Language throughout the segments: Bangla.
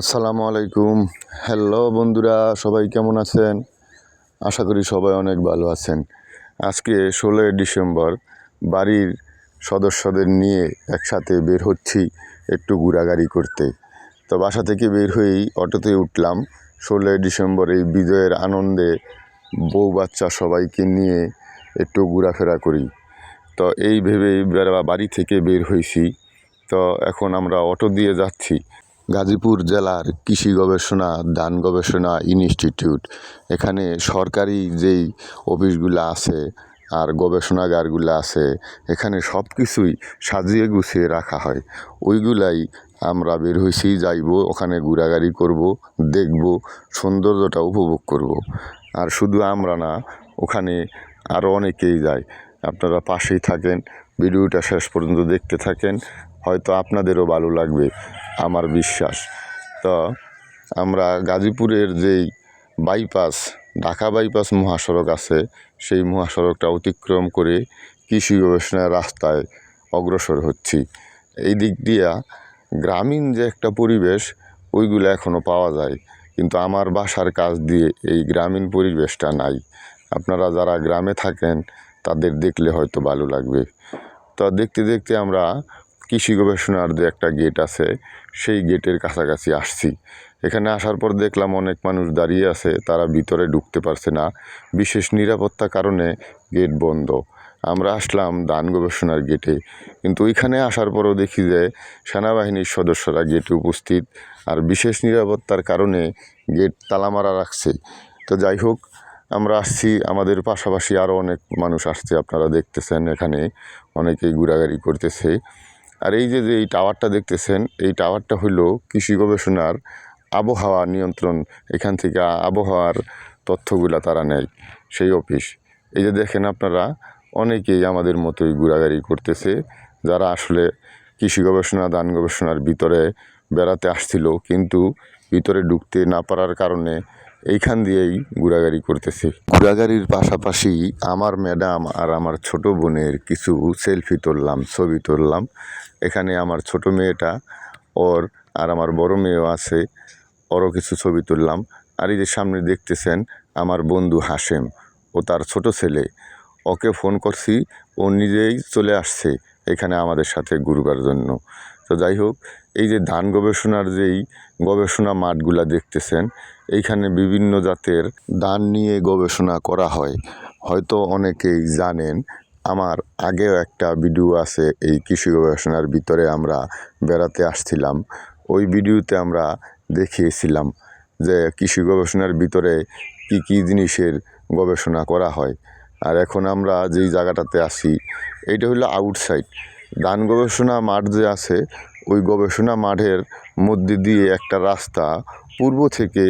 আসসালামু আলাইকুম। হ্যালো বন্ধুরা, সবাই কেমন আছেন? আশা করি সবাই অনেক ভালো আছেন। আজকে ষোলোই ডিসেম্বর, বাড়ির সদস্যদের নিয়ে একসাথে বের হচ্ছি একটু ঘোরাঘুরি করতে। তো বাসা থেকে বের হয়েই অটোতে উঠলাম। ষোলোই ডিসেম্বর এই বিজয়ের আনন্দে বউ বাচ্চা সবাইকে নিয়ে একটু ঘোরাফেরা করি। তো এই ভেবেই বাড়ি থেকে বের হয়েছি। তো এখন আমরা অটো দিয়ে যাচ্ছি। গাজীপুর জেলার কৃষি গবেষণা, ধান গবেষণা ইনস্টিটিউট। এখানে সরকারি যেই অফিসগুলো আছে আর গবেষণাগারগুলো আছে, এখানে সব কিছুই সাজিয়ে গুছিয়ে রাখা হয়। ওইগুলাই আমরা বের হয়েছি যাইব, ওখানে ঘোরাঘুরি করব, দেখব, সৌন্দর্যটা উপভোগ করব। আর শুধু আমরা না, ওখানে আরও অনেকেই যায়। আপনারা পাশেই থাকেন, ভিডিওটা শেষ পর্যন্ত দেখতে থাকেন। হয়তো আপনাদেরও ভালো লাগবে, আমার বিশ্বাস। তো আমরা গাজীপুরের যেই বাইপাস ঢাকা বাইপাস মহাসড়ক আছে, সেই মহাসড়কটা অতিক্রম করে কৃষি গবেষণার রাস্তায় অগ্রসর হচ্ছি। এই দিক দিয়া গ্রামীণ যে একটা পরিবেশ, ওইগুলো এখনও পাওয়া যায়। কিন্তু আমার বাসার কাজ দিয়ে এই গ্রামীণ পরিবেশটা নাই। আপনারা যারা গ্রামে থাকেন, তাদের দেখলে হয়তো ভালো লাগবে। তো দেখতে দেখতে আমরা কৃষি গবেষণার যে একটা গেট আছে, সেই গেটের কাছাকাছি আসছি। এখানে আসার পর দেখলাম অনেক মানুষ দাঁড়িয়ে আছে, তারা ভিতরে ঢুকতে পারছে না। বিশেষ নিরাপত্তা কারণে গেট বন্ধ। আমরা আসলাম দান গবেষণার গেটে কিন্তু ওইখানে আসার পরও দেখি যে সেনাবাহিনীর সদস্যরা গেটে উপস্থিত। আর বিশেষ নিরাপত্তার কারণে গেট তালা মারা রাখছে। তো যাই হোক, আমরা আসছি, আমাদের পাশাপাশি আরও অনেক মানুষ আসছে, আপনারা দেখতেছেন এখানে। অনেকেই ঘোরাঘুরি করতেছে। আর এই যে যে এই টাওয়ারটা দেখতেছেন, এই টাওয়ারটা হলো কৃষি গবেষণার আবহাওয়া নিয়ন্ত্রণ। এখান থেকে আবহাওয়ার তথ্যগুলা তারা নেয়, সেই অফিস। এই যে দেখেন আপনারা, অনেকেই আমাদের মতোই ঘোরাঘুরি করতেছে। যারা আসলে কৃষি গবেষণা, ধান গবেষণার ভিতরে বেড়াতে আসছিল, কিন্তু ভিতরে ঢুকতে না পারার কারণে এইখান দিয়েই ঘোরাঘুরি করতেছি। ঘোরাঘুরির পাশাপাশি আমার ম্যাডাম আর আমার ছোট বোনের কিছু সেলফি তুললাম, ছবি তুললাম। এখানে আমার ছোট মেয়েটা, ওর আর আমার বড় মেয়েও আছে, ওরও কিছু ছবি তুললাম। আর এই যে সামনে দেখতেছেন আমার বন্ধু হাসেম ও তার ছোট ছেলে। ওকে ফোন করছি, ও নিজেই চলে আসছে এখানে আমাদের সাথে ঘুরবার জন্য। তো যাই হোক, এই যে ধান গবেষণার যেই গবেষণা মাঠগুলা দেখতেছেন, এইখানে বিভিন্ন জাতের ধান নিয়ে গবেষণা করা হয়। হয়তো অনেকেই জানেন, আমার আগেও একটা ভিডিও আছে এই কৃষি গবেষণার ভিতরে আমরা বেড়াতে আসছিলাম। ওই ভিডিওতে আমরা দেখিয়েছিলাম যে কৃষি গবেষণার ভিতরে কি কি জিনিসের গবেষণা করা হয়। আর এখন আমরা যেই জায়গাটাতে আসি এইটা হলো আউটসাইড ধান গবেষণা মাঠ যে আছে, ওই গবেষণা মাঠের মধ্যে দিয়ে একটা রাস্তা পূর্ব থেকে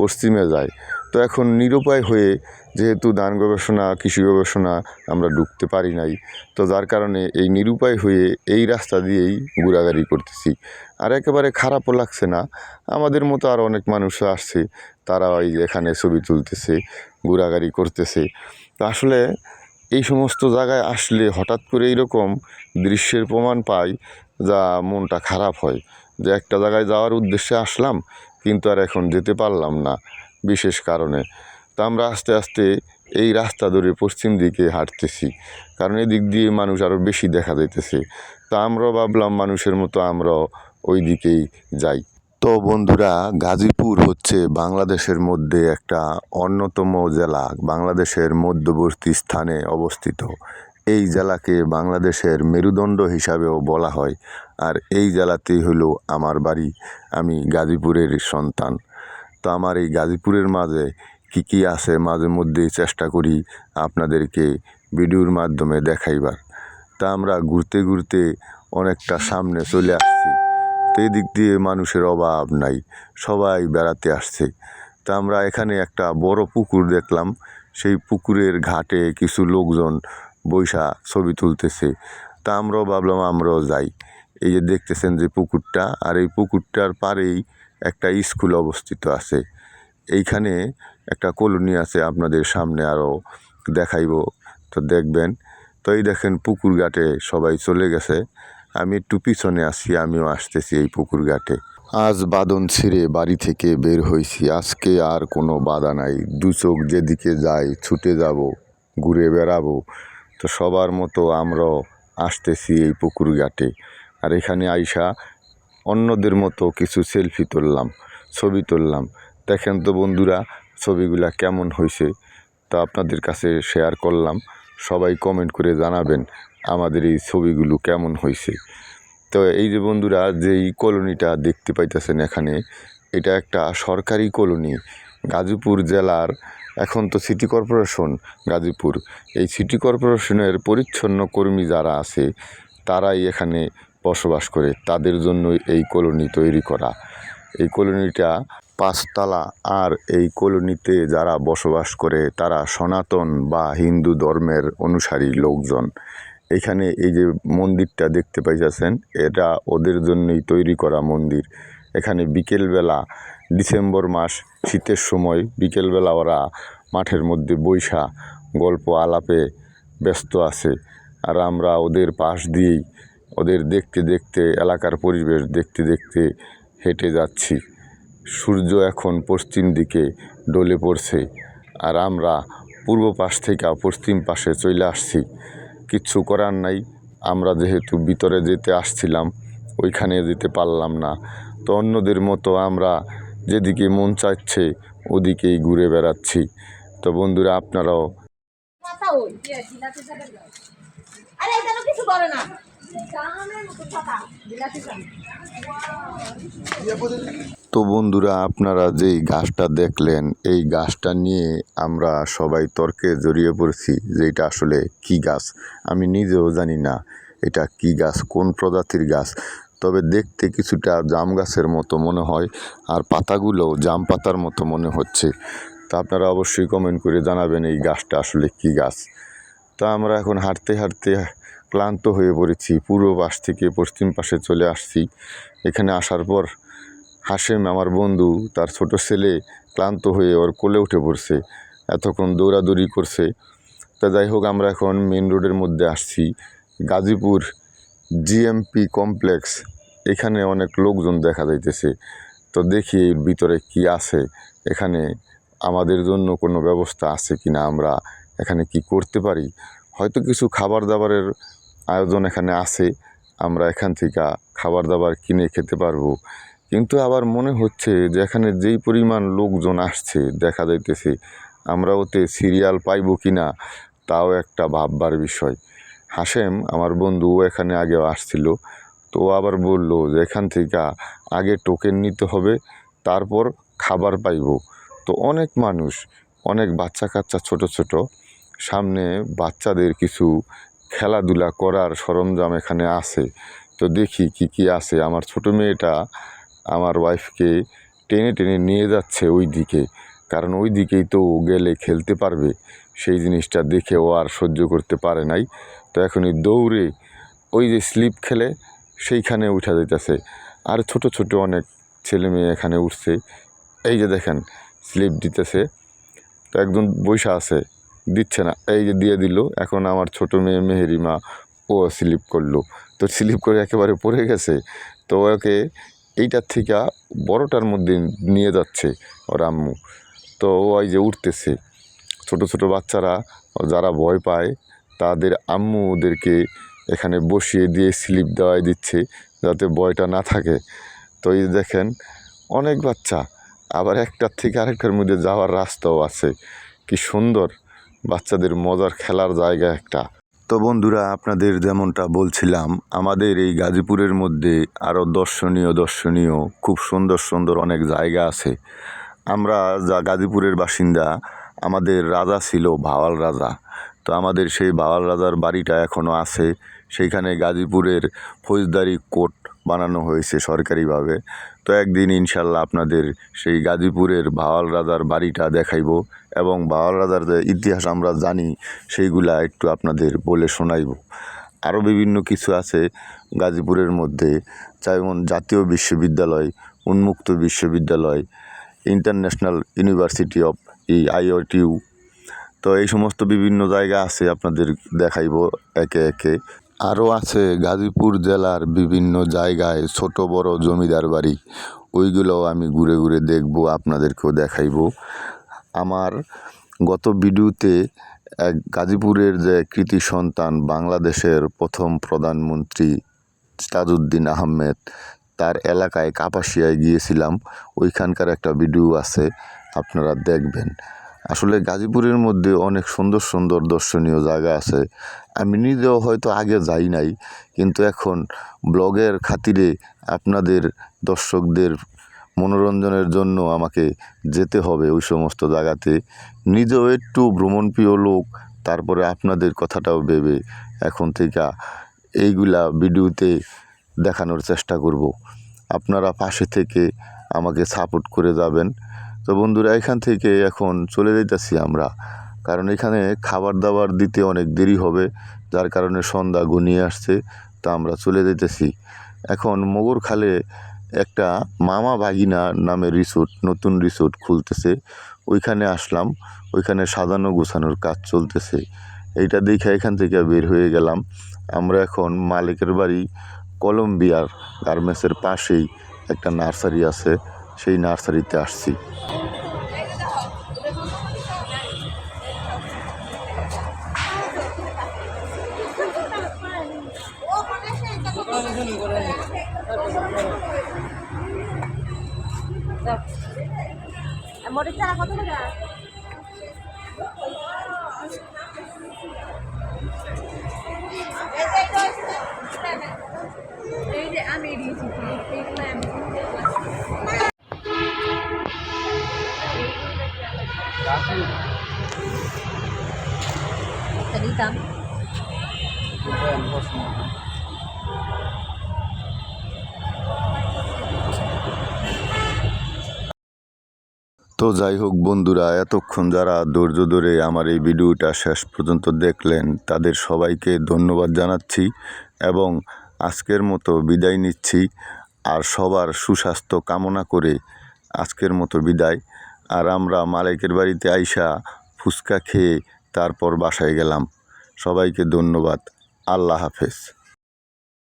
পশ্চিমে যায়। তো এখন নিরুপায় হয়ে যেহেতু ধান গবেষণা, কৃষি গবেষণা আমরা ঢুকতে পারি নাই, তো যার কারণে এই নিরুপায় হয়ে এই রাস্তা দিয়েই ঘোরাঘুরি করতেছি। আর একেবারে খারাপও লাগছে না, আমাদের মতো আর অনেক মানুষ আসছে তারা ওই এখানে ছবি তুলতেছে, ঘোরাঘুরি করতেছে। তো আসলে এই সমস্ত জায়গায় আসলে হঠাৎ করে এইরকম দৃশ্যের প্রমাণ পাই যা মনটা খারাপ হয়। যে একটা জায়গায় যাওয়ার উদ্দেশ্যে আসলাম, কিন্তু আর এখন যেতে পারলাম না বিশেষ কারণে। তা আমরা আস্তে আস্তে এই রাস্তা ধরে পশ্চিম দিকে হাঁটতেছি, কারণ এদিক দিয়ে মানুষ আরও বেশি দেখা যাইতেছে। তা আমরাও ভাবলাম মানুষের মতো আমরাও ওই দিকেই যাই। তো বন্ধুরা, গাজীপুর হচ্ছে বাংলাদেশের মধ্যে একটা অন্যতম জেলা, বাংলাদেশের মধ্যবর্তী স্থানে অবস্থিত। এই জেলাকে বাংলাদেশের মেরুদণ্ড হিসাবেও বলা হয়। আর এই জেলাতেই হলো আমার বাড়ি, আমি গাজীপুরের সন্তান। তো আমার এই গাজীপুরের মাঝে কী কী আছে মাঝে মধ্যেই চেষ্টা করি আপনাদেরকে ভিডিওর মাধ্যমে দেখাইবার। তা আমরা ঘুরতে ঘুরতে অনেকটা সামনে চলে আসছি। তো এই দিক দিয়ে মানুষের অভাব নাই, সবাই বেড়াতে আসছে। তা আমরা এখানে একটা বড় পুকুর দেখলাম, সেই পুকুরের ঘাটে কিছু লোকজন বৈশা ছবি তুলতেছে। তা আমরাও ভাবলাম আমরাও যাই। এই যে দেখতেছেন যে পুকুরটা, আর এই পুকুরটার পারেই একটা স্কুল অবস্থিত আছে। এইখানে একটা কলোনি আছে, আপনাদের সামনে আরও দেখাইব। তো দেখবেন, তো এই দেখেন পুকুর ঘাটে সবাই চলে গেছে। আমি একটু পিছনে আসছি আমিও আসতেছি এই পুকুর ঘাটে আজ বাদন ছিঁড়ে বাড়ি থেকে বের হয়েছি আজকে আর কোনো বাধা নাই। দু চোখ যেদিকে যায় ছুটে যাব, ঘুরে বেড়াবো। তো সবার মতো আমরাও আসতেছি এই পুকুর ঘাটে আর এখানে আইসা অন্যদের মতো কিছু সেলফি তুললাম, ছবি তুললাম। দেখেন তো বন্ধুরা, ছবিগুলা কেমন হয়েছে তা আপনাদের কাছে শেয়ার করলাম। সবাই কমেন্ট করে জানাবেন। আমাদের এই ছবিগুলো কেমন হয়েছে। তো এই যে বন্ধুরা যে এই কলোনিটা দেখতে পাইতেছেন এখানে, এটা একটা সরকারি কলোনি, গাজীপুর জেলার এখন তো সিটি কর্পোরেশন গাজীপুর। এই সিটি কর্পোরেশনের পরিচ্ছন্ন কর্মী যারা আছে, তারাই এখানে বসবাস করে, তাদের জন্য এই কলোনি তৈরি করা। এই কলোনিটা পাঁচতলা, আর এই কলোনিতে যারা বসবাস করে, তারা সনাতন বা হিন্দু ধর্মের অনুসারী লোকজন। এখানে এই যে মন্দিরটা দেখতে পাইতেছেন, এটা ওদের জন্যই তৈরি করা মন্দির। এখানে বিকেলবেলা ডিসেম্বর মাস শীতের সময় বিকেলবেলা ওরা মাঠের মধ্যে বৈশা গল্প আলাপে ব্যস্ত আছে। আর আমরা ওদের পাশ দিয়েই ওদের দেখতে দেখতে, এলাকার পরিবেশ দেখতে দেখতে হেঁটে যাচ্ছি। সূর্য এখন পশ্চিম দিকে ডলে পড়ছে। আর আমরা পূর্ব পাশ থেকে পশ্চিম পাশে চলে আসছি। কিচ্ছু করার নাই। আমরা যেহেতু ভিতরে যেতে আসছিলাম, ওইখানে যেতে পারলাম না। তো অন্যদের মতো আমরা যেদিকে মন চাচ্ছে, ওদিকেই ঘুরে বেড়াচ্ছি। তো বন্ধুরা, আপনারাও আরে এটা কিছু করে না। তো বন্ধুরা, আপনারা যেই গাছটা দেখলেন, এই গাছটা নিয়ে আমরা সবাই তর্কে জড়িয়ে পড়ছি যে এটা আসলে কি গাছ। আমি নিজেও জানি না এটা কি গাছ, কোন প্রজাতির গাছ। তবে দেখতে কিছুটা জাম গাছের মতো মনে হয়, আর পাতাগুলোও জাম পাতার মতো মনে হচ্ছে। তা আপনারা অবশ্যই কমেন্ট করে জানাবেন এই গাছটা আসলে কি গাছ। তা আমরা এখন হাঁটতে হাঁটতে ক্লান্ত হয়ে পড়েছি। পূর্ব পাশ থেকে পশ্চিম পাশে চলে আসছি। এখানে আসার পর হাসেম আমার বন্ধু, তার ছোট ছেলে ক্লান্ত হয়ে ওর কোলে উঠে পড়ছে, এতক্ষণ দৌড়াদৌড়ি করছে। তা যাই হোক, আমরা এখন মেন রোডের মধ্যে আসছি। গাজীপুর জিএমপি কমপ্লেক্স, এখানে অনেক লোকজন দেখা যাইতেছে। তো দেখি এর ভিতরে কি আছে, এখানে আমাদের জন্য কোনো ব্যবস্থা আছে কি না আমরা এখানে কি করতে পারি? হয়তো কিছু খাবার দাবারের আয়োজন এখানে আছে, আমরা এখান থেকে খাবার দাবার কিনে খেতে পারব। কিন্তু আবার মনে হচ্ছে যে এখানে যেই পরিমাণ লোকজন আসছে, দেখা যাইতেছে আমরা ওতে সিরিয়াল পাইবো কি না তাও একটা ভাববার বিষয়। হাসেম আমার বন্ধু, এখানে আগেও আসছিল। তো আবার বলল যে এখান থেকে আগে টোকেন নিতে হবে, তারপর খাবার পাইব। তো অনেক মানুষ, অনেক বাচ্চা কাচ্চা ছোট ছোট, সামনে বাচ্চাদের কিছু খেলাধুলা করার সরঞ্জাম এখানে আছে। তো দেখি কি কি আছে। আমার ছোট মেয়েটা আমার ওয়াইফকে টেনে টেনে নিয়ে যাচ্ছে ওই দিকে কারণ ওই দিকেই তো ও গেলে খেলতে পারবে। সেই জিনিসটা দেখে ও আর সহ্য করতে পারে নাই। তো এখনই দৌড়ে ওই যে স্লিপ খেলে সেইখানে উঠা যাইতেছে। আর ছোট ছোট অনেক ছেলে মেয়ে এখানে উঠছে। এই যে দেখেন, স্লিপ দিতেছে। তো একজন বৈশা আছে। দিচ্ছে না। এই যে দিয়ে দিল, এখন আমার ছোট মেয়ে মেহেরিমা ও স্লিপ করল। তো স্লিপ করে একেবারে পড়ে গেছে। তো ওকে এইটার থেকে বড়টার মধ্যে নিয়ে যাচ্ছে ওর আম্মু। তো ওই যে উঠতেছে। ছোট ছোট বাচ্চারা যারা ভয় পায়, তাদের আম্মু ওদেরকে এখানে বসিয়ে দিয়ে স্লিপ দেওয়াই দিচ্ছে যাতে ভয়টা না থাকে। তো এই দেখেন, অনেক বাচ্চা। আবার একটার থেকে আরেকটার মধ্যে যাওয়ার রাস্তাও আছে। কি সুন্দর। বাচ্চাদের মজার খেলার জায়গা একটা। তো বন্ধুরা, আপনাদের যেমনটা বলছিলাম, আমাদের এই গাজীপুরের মধ্যে আরও দর্শনীয় দর্শনীয়, খুব সুন্দর সুন্দর অনেক জায়গা আছে। আমরা যা গাজীপুরের বাসিন্দা, আমাদের রাজা ছিল ভাওয়াল রাজা। তো আমাদের সেই ভাওয়াল রাজার বাড়িটা এখনও আছে। সেইখানে গাজীপুরের ফৌজদারি কোর্ট বানানো হয়েছে সরকারিভাবে। তো একদিন ইনশাল্লাহ আপনাদের সেই গাজীপুরের ভাওয়াল রাজার বাড়িটা দেখাইব এবং ভাওয়াল রাজার যে ইতিহাস আমরা জানি, সেইগুলা একটু আপনাদের বলে শোনাইব। আরও বিভিন্ন কিছু আছে গাজীপুরের মধ্যে, যেমন জাতীয় বিশ্ববিদ্যালয়, উন্মুক্ত বিশ্ববিদ্যালয়, ইন্টারন্যাশনাল ইউনিভার্সিটি অফ এই আইওটিউ তো এই সমস্ত বিভিন্ন জায়গা আছে আপনাদের দেখাইব একে একে। আরও আছে গাজীপুর জেলার বিভিন্ন জায়গায় ছোট বড় জমিদার বাড়ি। ওইগুলোও আমি ঘুরে ঘুরে দেখব, আপনাদেরকেও দেখাইবো। আমার গত ভিডিওতে এক গাজীপুরের যে কৃতি সন্তান, বাংলাদেশের প্রথম প্রধানমন্ত্রী তাজউদ্দিন আহমেদ, তার এলাকায় কাপাসিয়ায় গিয়েছিলাম। ওইখানকার একটা ভিডিও আছে, আপনারা দেখবেন। আসলে গাজীপুরের মধ্যে অনেক সুন্দর সুন্দর দর্শনীয় জায়গা আছে। আমি নিজেও হয়তো আগে যাই নাই, কিন্তু এখন ব্লগের খাতিরে আপনাদের দর্শকদের মনোরঞ্জনের জন্য আমাকে যেতে হবে ওই সমস্ত জায়গাতে। নিজেও একটু ভ্রমণপ্রিয় লোক, তারপরে আপনাদের কথাটাও ভেবে এখন থেকে এইগুলা ভিডিওতে দেখানোর চেষ্টা করব। আপনারা পাশে থেকে আমাকে সাপোর্ট করে যাবেন। তো বন্ধুরা, এখান থেকে এখন চলে যাইতেছি আমরা। কারণ এখানে খাবার দাবার দিতে অনেক দেরি হবে, যার কারণে সন্ধ্যা ঘনিয়ে আসছে, তা আমরা চলে যেতেছি এখন মোগরখালে একটা মামা ভাগিনা নামে রিসোর্ট, নতুন রিসোর্ট খুলতেছে। ওইখানে আসলাম, ওইখানে সাজানো গোছানোর কাজ চলতেছে। এইটা দেখে এখান থেকে বের হয়ে গেলাম। আমরা এখন মালিকের বাড়ি কলম্বিয়ার গার্মেন্টসের পাশেই একটা নার্সারি আছে। সেই নার্সারিতে আসছি। মরিচ চারা কত টাকা? তো যাই হোক বন্ধুরা, এতক্ষণ যারা ধৈর্য ধরে আমার এই ভিডিওটা শেষ পর্যন্ত দেখলেন, তাদের সবাইকে ধন্যবাদ জানাচ্ছি এবং আজকের মতো বিদায় নিচ্ছি। আর সবার সুস্বাস্থ্য কামনা করে আজকের মতো বিদায়। আর আমরা মালিকের বাড়িতে আইসা ফুচকা খেয়ে তারপর বাসায় গেলাম। সবাইকে ধন্যবাদ। আল্লাহ হাফেজ।